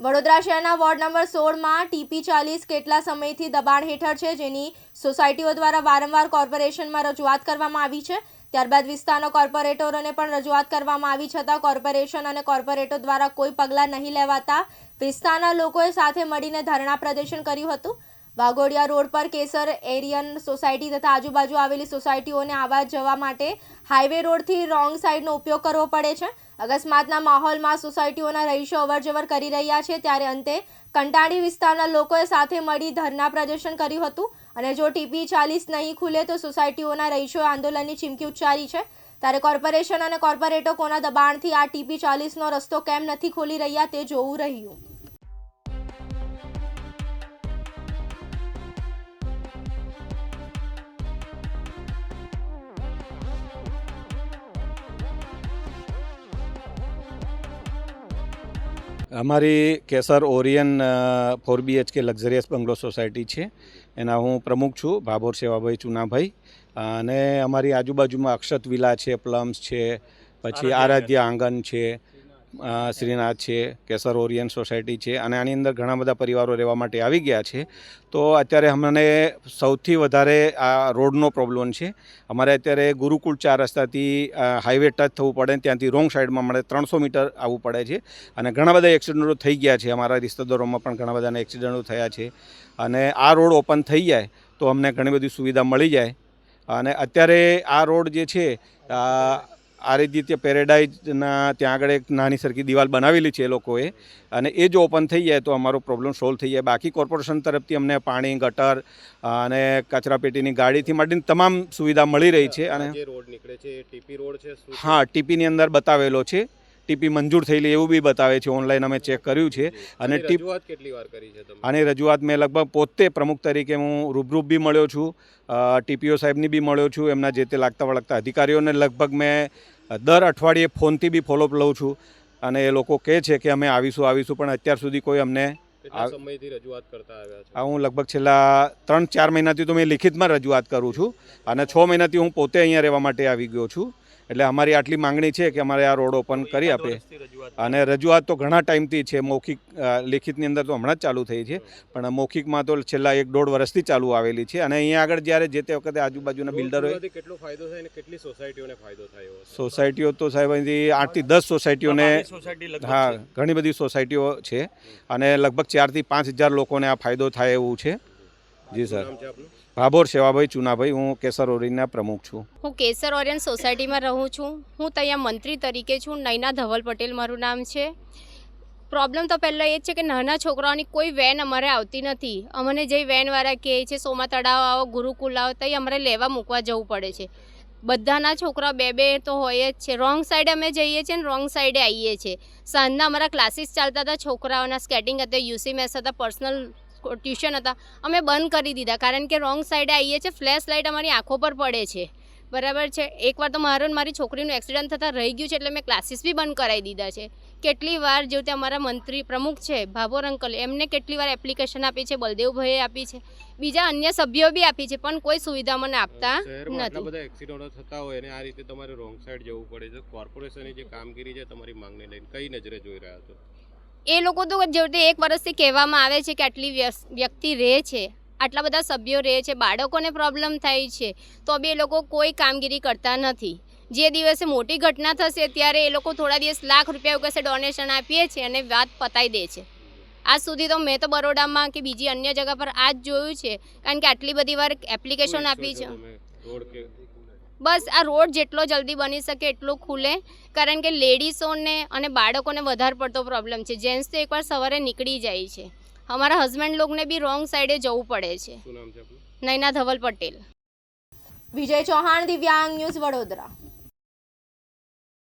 વડોદરા શહેરના ward number સોળમાં TP ચાલીસ કેટલા સમયથી દબાણ હેઠળ છે, જેની સોસાયટીઓ દ્વારા વારંવાર કોર્પોરેશનમાં રજૂઆત કરવામાં આવી છે. ત્યારબાદ વિસ્તારના કોર્પોરેટરોને પણ રજૂઆત કરવામાં આવી છતાં કોર્પોરેશન અને કોર્પોરેટર દ્વારા કોઈ પગલાં નહીં લેવાતા વિસ્તારના લોકોએ સાથે મળીને ધરણા પ્રદર્શન કર્યું હતું. વાઘોડિયા રોડ પર કેસર એરિયન સોસાયટી તથા આજુબાજુ આવેલી સોસાયટીઓને આવવા જવા માટે હાઈવે રોડથી રોંગ સાઈડનો ઉપયોગ કરવો પડે છે. અકસ્માતના માહોલમાં સોસાયટીઓના રહીશો અવરજવર કરી રહ્યા છે. ત્યારે અંતે કંટાળી વિસ્તારના લોકોએ સાથે મળી ધરના પ્રદર્શન કર્યું હતું અને જો ટીપી ચાલીસ નહીં ખુલે તો સોસાયટીઓના રહીશોએ આંદોલનની ચીમકી ઉચ્ચારી છે. ત્યારે કોર્પોરેશન અને કોર્પોરેટો કોના દબાણથી આ ટીપી ચાલીસનો રસ્તો કેમ નથી ખોલી રહ્યા તે જોવું રહ્યું. અમારી Kesar Orion four BHK luxurious bungalow society છે. એના હું પ્રમુખ છું ભાભોર સેવાભાઈ ચુનાભાઈ. અને અમારી આજુબાજુમાં અક્ષત વિલા છે પ્લમ્સ છે પછી આરાધ્ય આંગણ છે. શ્રીનાથ છે, કેસર ઓરિયન સોસાયટી છે અને આની અંદર ઘણા બધા પરિવારો રહેવા માટે આવી ગયા છે. તો અત્યારે અમને સૌથી વધારે આ રોડનો પ્રોબ્લેમ છે. અમારે અત્યારે ગુરુકુળ ચાર રસ્તાથી હાઈવે ટચ થવું પડે ત્યાંથી રોંગ સાઈડમાં મળે ત્રણસો મીટર આવવું પડે છે. અને ઘણા બધા એક્સિડન્ટો થઈ ગયા છે. અમારા રિશ્તેદારોમાં પણ ઘણા બધાના એક્સિડન્ટો થયા છે. અને આ રોડ ઓપન થઈ જાય તો અમને ઘણી બધી સુવિધા મળી જાય. અને અત્યારે આ રોડ જે છે આદિત્ય પેરેડાઇઝના ત્યાં આગળ એક નાની સરખી દિવાલ બનાવેલી છે એ લોકોએ. અને એ જો ઓપન થઈ જાય તો અમારો પ્રોબ્લેમ સોલ્વ થઈ જાય. બાકી કોર્પોરેશન તરફથી અમને પાણી ગટર અને કચરાપેટીની ગાડીથી માંડીને તમામ સુવિધા મળી રહી છે. અને રોડ નીકળે છે ટીપી રોડ છે? હા ટીપીની અંદર બતાવેલો છે. ટીપી મંજૂર થયેલી એવું બી બતાવે છે ઓનલાઈન અમે ચેક કર્યું છે. અને ટીપ કેટલી વાર કરી છે આની રજૂઆત મેં લગભગ પોતે પ્રમુખ તરીકે હું રૂબરૂપ બી મળ્યો છું. ટીપીઓ સાહેબની બી મળ્યો છું એમના જે તે લાગતા વળગતા અધિકારીઓને લગભગ મેં દર અઠવાડિયે ફોનથી બી ફોલોઅપ લઉં છું. અને એ લોકો કહે છે કે અમે આવીશું આવીશું પણ અત્યાર સુધી કોઈ અમને આ- સમયથી રજૂઆત કરતા આવ્યા છે? હું લગભગ છેલ્લા ત્રણ ચાર મહિનાથી તો મેં લિખિતમાં રજૂઆત કરું છું. અને છ મહિનાથી હું પોતે અહીંયા રહેવા માટે આવી ગયો છું. એટલે અમારી આટલી માંગણી છે કે અમારે આ રોડ ઓપન કરી આપે અને રજૂઆત તો ઘણા ટાઈમથી છે. મૌખિક લેખિતની અંદર તો હમણાં જ ચાલુ થઈ છે. પણ મૌખિકમાં તો છેલ્લા એક દોઢ વર્ષથી ચાલુ આવેલી છે. અને અહીંયા આગળ જ્યારે જે તે વખતે આજુબાજુના બિલ્ડરો કેટલો ફાયદો થાય અને કેટલી સોસાયટીઓને ફાયદો થયો સોસાયટીઓ તો સાહેબ અહીંથી આઠથી દસ સોસાયટીઓને હા ઘણી બધી સોસાયટીઓ છે. અને લગભગ ચારથી પાંચ હજાર લોકોને આ ફાયદો થાય એવું છે. જી સર. નામ છે આપનું? ભાભોર સેવાભાઈ ચુનાભાઈ. હું કેસર ઓરીના પ્રમુખ છું. હું કેસર ઓરિયન સોસાયટીમાં રહું છું. હું ત્યાં મંત્રી તરીકે છું. નૈના ધવલ પટેલ મારું નામ છે. પ્રોબ્લેમ તો પહેલાં એ જ છે કે નાના છોકરાઓની કોઈ વેન અમારે આવતી નથી. અમને જે વેનવાળા કહે છે સોમા તળાવ આવો ગુરુકુલ આવો તો અમારે લેવા મૂકવા જવું પડે છે. બધાના છોકરા બે બે તો હોય જ છે. રોંગ સાઈડે અમે જઈએ છીએ ને રોંગ સાઈડે આવીએ છીએ. સાંજના અમારા ક્લાસીસ ચાલતા હતા. છોકરાઓના સ્કેટિંગ હતા યુસી મેસ હતા પર્સનલ ટ્યુશન હતા અમે બંધ કરી દીધા. કારણ કે રોંગ સાઈડે આવીએ છીએ ફ્લેશ લાઇટ અમારી આંખો પર પડે છે. બરાબર છે? એકવાર તો મારો મારી છોકરીનું એક્સિડન્ટ થતાં રહી ગયું છે એટલે મેં ક્લાસીસ બી બંધ કરાવી દીધા છે. કેટલી વાર જેવું તે અમારા મંત્રી પ્રમુખ છે ભાભોર અંકલ એમને કેટલી વાર એપ્લિકેશન આપી છે બલદેવભાઈએ આપી છે. બીજા અન્ય સભ્યો બી આપી છે પણ કોઈ સુવિધા મને આપતા નથી. બધા એક્સિડન્ટો થતા હોય અને આ રીતે તમારે રોંગ સાઈડ જવું પડે છે. કોર્પોરેશનની જે કામગીરી છે તમારી માંગને લઈને કઈ નજરે જોઈ રહ્યા છો? એ લોકો તો જે તે એક વર્ષથી કહેવામાં આવે છે કે આટલી વ્યક્તિ રહે છે આટલા બધા સભ્યો રહે છે બાળકોને પ્રોબ્લેમ થાય છે તો બી એ લોકો કોઈ કામગીરી કરતા નથી. જે દિવસે મોટી ઘટના થશે ત્યારે એ લોકો થોડા દિવસ લાખ રૂપિયા એવું કહેશે ડોનેશન આપીએ છીએ અને વાત પતાવી દે છે. આજ સુધી તો મેં તો બરોડામાં કે બીજી અન્ય જગા પર આ જ જોયું છે કારણ કે આટલી બધી વાર એપ્લિકેશન આપી છે. બસ આ રોડ જેટલો જલ્દી બની શકે એટલો ખુલે. કારણ કે લેડીઝોને અને બાળકોને વધારે પડતો પ્રોબ્લેમ છે. જેન્ટ્સ તો એકવાર સવારે નીકળી જાય છે. અમારા હસબન્ડ લોકોને બી રોંગ સાઈડે જવું પડે છે. શું નામ છે આપનું? નૈના ધવલ પટેલ. વિજય ચૌહાણ દિવ્યાંગ ન્યૂઝ વડોદરા.